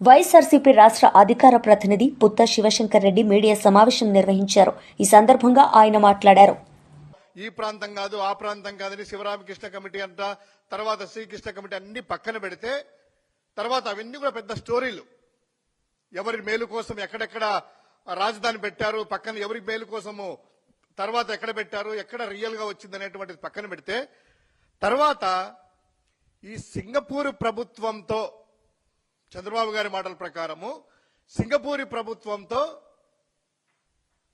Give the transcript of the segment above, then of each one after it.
వైఎస్ఆర్సీపీ రాష్ట్ర అధికార ప్రతినిధి పుత్త శివశంకర్ రెడ్డి మీడియా సమావేశం నిర్వహించారు. ఈ సందర్భంగా ఆయన మాట్లాడారు. ఈ ప్రాంతం కాదు ఆ ప్రాంతం కాదని శివరామకృష్ణ కమిటీ అంట తర్వాత శ్రీకృష్ణ కమిటీ అన్ని పక్కన పెడితే తర్వాత అవన్నీ కూడా పెద్ద స్టోరీలు. ఎవరి మేలు కోసం ఎక్కడెక్కడ రాజధాని పెట్టారు పక్కన ఎవరి మేలు కోసము తర్వాత ఎక్కడ పెట్టారు ఎక్కడ రియల్గా వచ్చింది అనేటువంటిది పక్కన పెడితే తర్వాత ఈ సింగపూర్ ప్రభుత్వంతో చంద్రబాబు గారి మాటల ప్రకారము సింగపూరి ప్రభుత్వంతో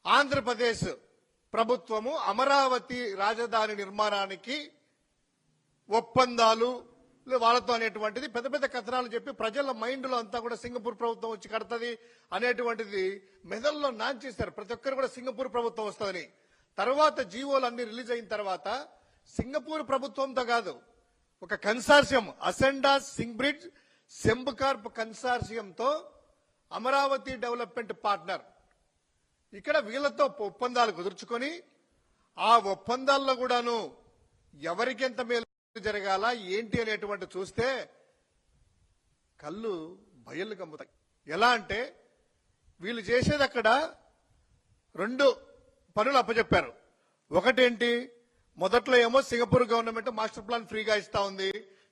ఆంధ్రప్రదేశ్ ప్రభుత్వము అమరావతి రాజధాని నిర్మాణానికి ఒప్పందాలు వాళ్ళతో అనేటువంటిది పెద్ద పెద్ద కథనాలు చెప్పి ప్రజల మైండ్లో అంతా కూడా సింగపూర్ ప్రభుత్వం వచ్చి కడతది అనేటువంటిది మెదల్లో నాంచేశారు ప్రతి ఒక్కరు కూడా సింగపూర్ ప్రభుత్వం వస్తుందని. తర్వాత జీవోలు అన్ని రిలీజ్ అయిన తర్వాత సింగపూర్ ప్రభుత్వంతో కాదు ఒక consortium Ascendas Singbridge Sembcorp కన్సార్షియంతో అమరావతి డెవలప్మెంట్ పార్ట్నర్. ఇక్కడ వీళ్ళతో ఒప్పందాలు కుదుర్చుకొని ఆ ఒప్పందాల్లో కూడాను ఎవరికి ఎంత మేలు జరగాల ఏంటి అనేటువంటి చూస్తే కళ్ళు బయళ్ళు కమ్ముతాయి. ఎలా అంటే వీళ్ళు చేసేది అక్కడ రెండు పనులు అప్పచెప్పారు. ఒకటేంటి మొదట్లో ఏమో సింగపూర్ గవర్నమెంట్ మాస్టర్ ప్లాన్ ఫ్రీగా ఇస్తా ఉంది.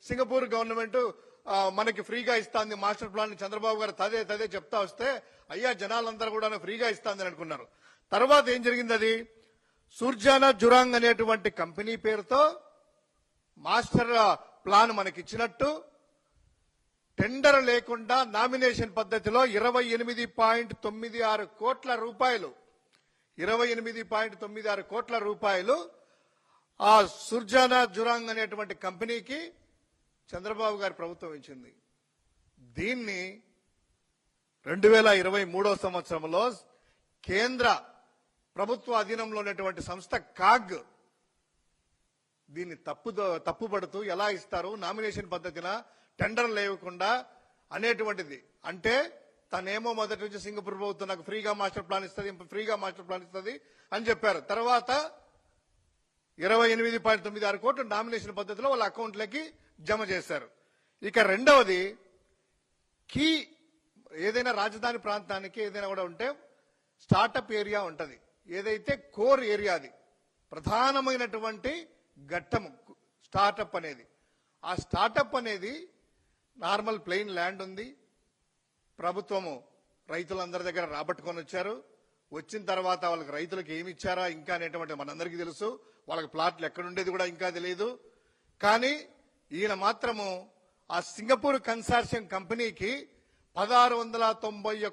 సింగపూర్ గవర్నమెంట్ మనకి ఫ్రీగా ఇస్తాంది మాస్టర్ ప్లాన్ చంద్రబాబు గారు తదే తదే చెప్తా వస్తే అయ్యా జనాలందరూ కూడా ఫ్రీగా ఇస్తాందని అనుకున్నారు. తర్వాత ఏం జరిగింది అది సూర్జానా జురాంగ్ అనేటువంటి కంపెనీ పేరుతో మాస్టర్ ప్లాన్ మనకి ఇచ్చినట్టు టెండర్ లేకుండా నామినేషన్ పద్ధతిలో ఇరవై ఎనిమిది పాయింట్ తొమ్మిది ఆరు కోట్ల రూపాయలు ఇరవై ఎనిమిది పాయింట్ తొమ్మిది ఆరు కోట్ల రూపాయలు ఆ సుర్జానా జురాంగ్ అనేటువంటి కంపెనీకి చంద్రబాబు గారి ప్రభుత్వం ఇచ్చింది. దీన్ని రెండు వేల ఇరవై మూడో సంవత్సరంలో కేంద్ర ప్రభుత్వ అధీనంలో ఉన్నటువంటి సంస్థ కాగ్ దీన్ని తప్పు తప్పుపడుతూ ఎలా ఇస్తారు నామినేషన్ పద్ధతిన టెండర్ లేకుండా అనేటువంటిది. అంటే తనేమో మొదటి నుంచి సింగపూర్ ప్రభుత్వం నాకు ఫ్రీగా మాస్టర్ ప్లాన్ ఇస్తుంది ఫ్రీగా మాస్టర్ ప్లాన్ ఇస్తుంది అని చెప్పారు. తర్వాత ఇరవై ఎనిమిది పాయింట్ తొమ్మిది ఆరు కోట్లు నామినేషన్ పద్ధతిలో వాళ్ళ అకౌంట్లకి జమ చేశారు. ఇక రెండవది కీ ఏదైనా రాజధాని ప్రాంతానికి ఏదైనా కూడా ఉంటే స్టార్టప్ ఏరియా ఉంటుంది. ఏదైతే కోర్ ఏరియా అది ప్రధానమైనటువంటి ఘట్టము స్టార్టప్ అనేది. ఆ స్టార్టప్ అనేది నార్మల్ ప్లెయిన్ ల్యాండ్ ఉంది. ప్రభుత్వము రైతులందరి దగ్గర రాబట్టుకొని వచ్చారు. వచ్చిన తర్వాత వాళ్ళకి రైతులకు ఏమి ఇచ్చారా ఇంకా అనేటువంటి మనందరికీ తెలుసు. వాళ్ళకి ప్లాట్లు ఎక్కడుండేది కూడా ఇంకా తెలియదు. కానీ ఈయన మాత్రము ఆ సింగపూర్ కన్సార్షియం కంపెనీకి పదహారు వందల తొంభై ఒక్క